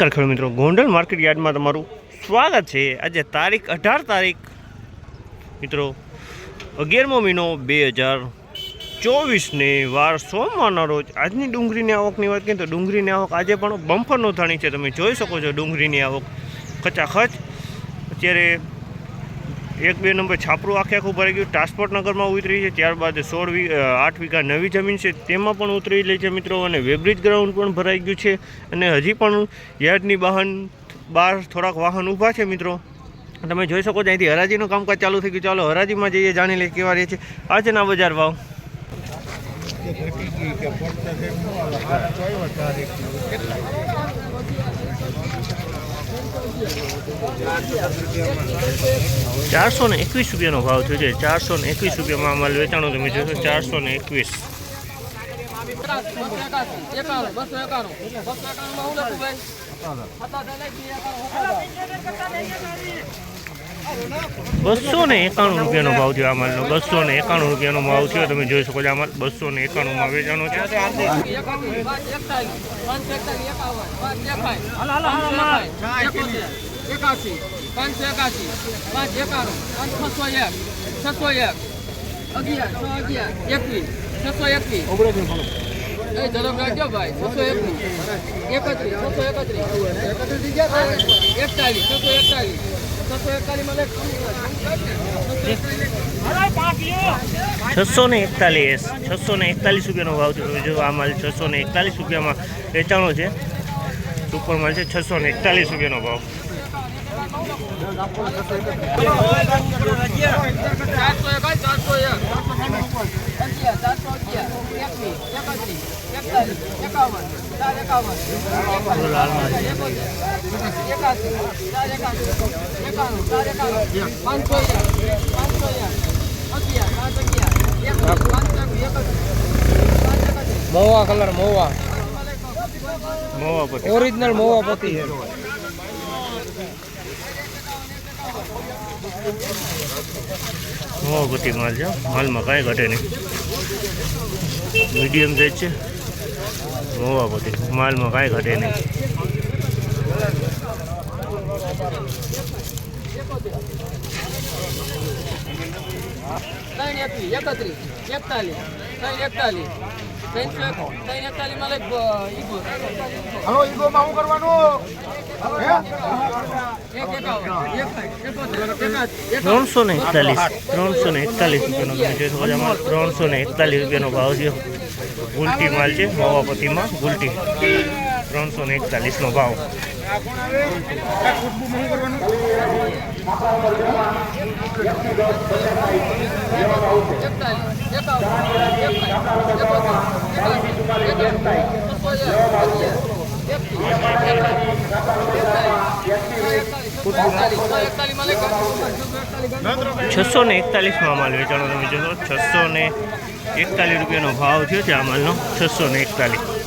નમસ્કાર મિત્રો, ગોંડલ માર્કેટ યાર્ડમાં તમારું સ્વાગત છે. આજે તારીખ અઢાર તારીખ મિત્રો, અગિયારમો મહિનો બે હજાર ચોવીસને વાર સોમવારના રોજ આજની ડુંગળીની આવકની વાત કરીએ તો ડુંગળીની આવક આજે પણ બમ્ફર નોંધાણી છે. તમે જોઈ શકો છો ડુંગળીની આવક ખચાખચ. અત્યારે એક બે નંબર છાપરું આખે આખું ભરાઈ ગયું. ટ્રાન્સપોર્ટ નગરમાં ઉતરી છે. ત્યારબાદ સોળ વી આઠ વીઘા નવી જમીન છે. તેમાં પણ ઉતરી લે છે મિત્રો અને વેબ્રિજ ગ્રાઉન્ડ પણ ભરાઈ ગયું છે અને હજી પણ યાર્ડની વાહન બહાર થોડાક વાહન ઊભા છે મિત્રો. તમે જોઈ શકો છો, અહીંથી હરાજીનું કામકાજ ચાલુ થઈ ગયું. ચાલો હરાજીમાં જઈએ, જાણી લઈએ કેવા રહે છે. આજના બજાર ભાવ ચારસો ને એકવીસ રૂપિયાનો ભાવ થયો છે. ચારસો ને એકવીસ રૂપિયામાં માલ વેચાણો તમે જોશો, ચારસો ને એકવીસ. બસો બસો ને એકાણું રૂપિયાનો ભાવ થયો આ માલનો બસો ને એકાણું રૂપિયાનો ભાવ થયો તમે જોઈ શકો છો આ માલ બસો ને એકાણુંમાં વેચાણો છે એકાસી પાંચસો એકાસી પાંચ એકાણું પાંચ એક છસો એક અગિયાર એકવીસ છસો એકવીસ ભાઈ છસો એકવીસ એકત્રીસ છસો એકત્રીસ એકતાલીસ છસો એકતાલીસ છસો ને એકતાલીસ. છસો ને એકતાલીસ રૂપિયાનો ભાવ થયો. જો આ માલ છસો ને એકતાલીસ રૂપિયામાં વેચાણો છે. સુપર માલ છે છસો ને એકતાલીસ રૂપિયાનો ભાવ. ચારસો ચારસો પાંચસો પાંચસો અગિયાર પાંચ અગિયાર મોવા કલર મોવા. મોવાપતિ. ઓરિજિનલ મોવા પતિ છે મોવાપતિ માલ છે. માલમાં કાંઈ ઘટે નહીં. મીડિયમ સાઈઝ છે. મોવાપતિ માલમાં કાંઈ ઘટે નહીં ત્રણ એકવીસ એકત્રીસ એકતાલીસ ત્રણ એકતાલીસ ત્રણસો એક ત્રણ એકતાલીસમાં લઈ ઈગો હલો ઈગો માં શું કરવાનું એક એકાવન એક એકોતેર એકાસી ત્રણસો ને એકતાલીસ ત્રણસો ને એકતાલીસ રૂપિયાનો તમે જોઈ શકો છો આમાં ત્રણસો ને એકતાલીસ રૂપિયાનો ભાવ છે ગુલટી માલ છે મોવાપતિમાં ગુલટી. ત્રણસો ને એકતાલીસનો ભાવ. છસો ને એકતાલીસમાં માલ વેચાણો તમે જોશો છસો ને એકતાલીસ રૂપિયાનો ભાવ થયો છે આ માલનો. છસો ને એકતાલીસ.